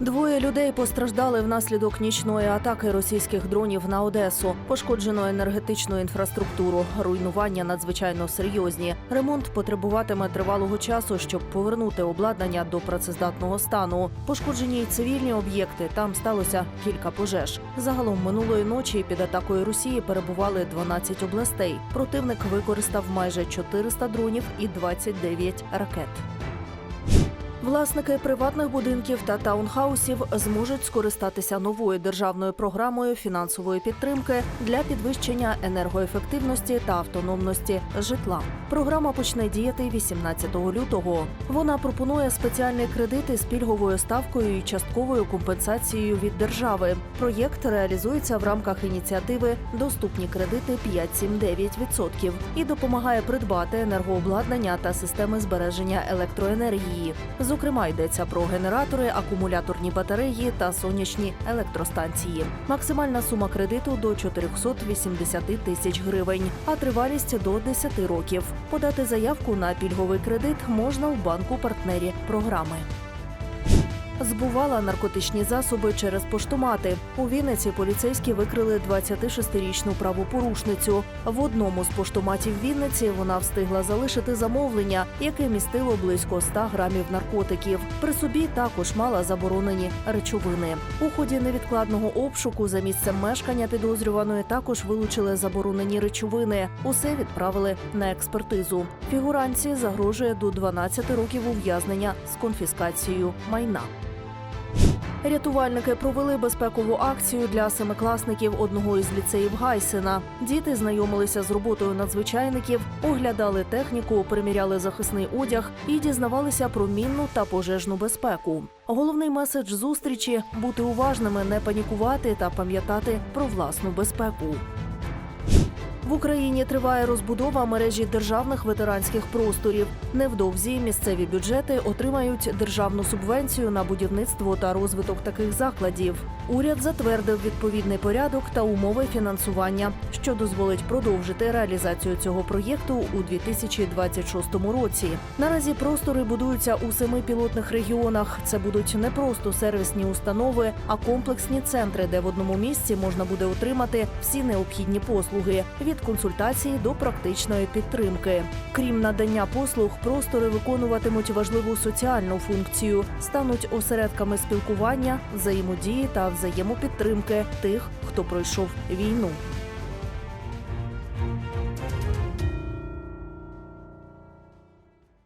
Двоє людей постраждали внаслідок нічної атаки російських дронів на Одесу. Пошкоджено енергетичну інфраструктуру. Руйнування надзвичайно серйозні. Ремонт потребуватиме тривалого часу, щоб повернути обладнання до працездатного стану. Пошкоджені й цивільні об'єкти. Там сталося кілька пожеж. Загалом минулої ночі під атакою Росії перебували 12 областей. Противник використав майже 400 дронів і 29 ракет. Власники приватних будинків та таунхаусів зможуть скористатися новою державною програмою фінансової підтримки для підвищення енергоефективності та автономності житла. Програма почне діяти 18 лютого. Вона пропонує спеціальні кредити з пільговою ставкою і частковою компенсацією від держави. Проєкт реалізується в рамках ініціативи Доступні кредити 5-7-9% і допомагає придбати енергообладнання та системи збереження електроенергії. Зокрема, йдеться про генератори, акумуляторні батареї та сонячні електростанції. Максимальна сума кредиту до 480 тисяч гривень, а тривалість до 10 років. Подати заявку на пільговий кредит можна в банку партнері програми. Збувала наркотичні засоби через поштомати. У Вінниці поліцейські викрили 26-річну правопорушницю. В одному з поштоматів Вінниці вона встигла залишити замовлення, яке містило близько 100 грамів наркотиків. При собі також мала заборонені речовини. У ході невідкладного обшуку за місцем мешкання підозрюваної також вилучили заборонені речовини. Усе відправили на експертизу. Фігуранці загрожує до 12 років ув'язнення з конфіскацією майна. Рятувальники провели безпекову акцію для семикласників одного із ліцеїв Гайсена. Діти знайомилися з роботою надзвичайників, оглядали техніку, приміряли захисний одяг і дізнавалися про мінну та пожежну безпеку. Головний меседж зустрічі бути уважними, не панікувати та пам'ятати про власну безпеку. В Україні триває розбудова мережі державних ветеранських просторів. Невдовзі місцеві бюджети отримають державну субвенцію на будівництво та розвиток таких закладів. Уряд затвердив відповідний порядок та умови фінансування, що дозволить продовжити реалізацію цього проєкту у 2026 році. Наразі простори будуються у семи пілотних регіонах. Це будуть не просто сервісні установи, а комплексні центри, де в одному місці можна буде отримати всі необхідні послуги від консультації до практичної підтримки. Крім надання послуг, простори виконуватимуть важливу соціальну функцію, стануть осередками спілкування, взаємодії та взаємопідтримки тих, хто пройшов війну.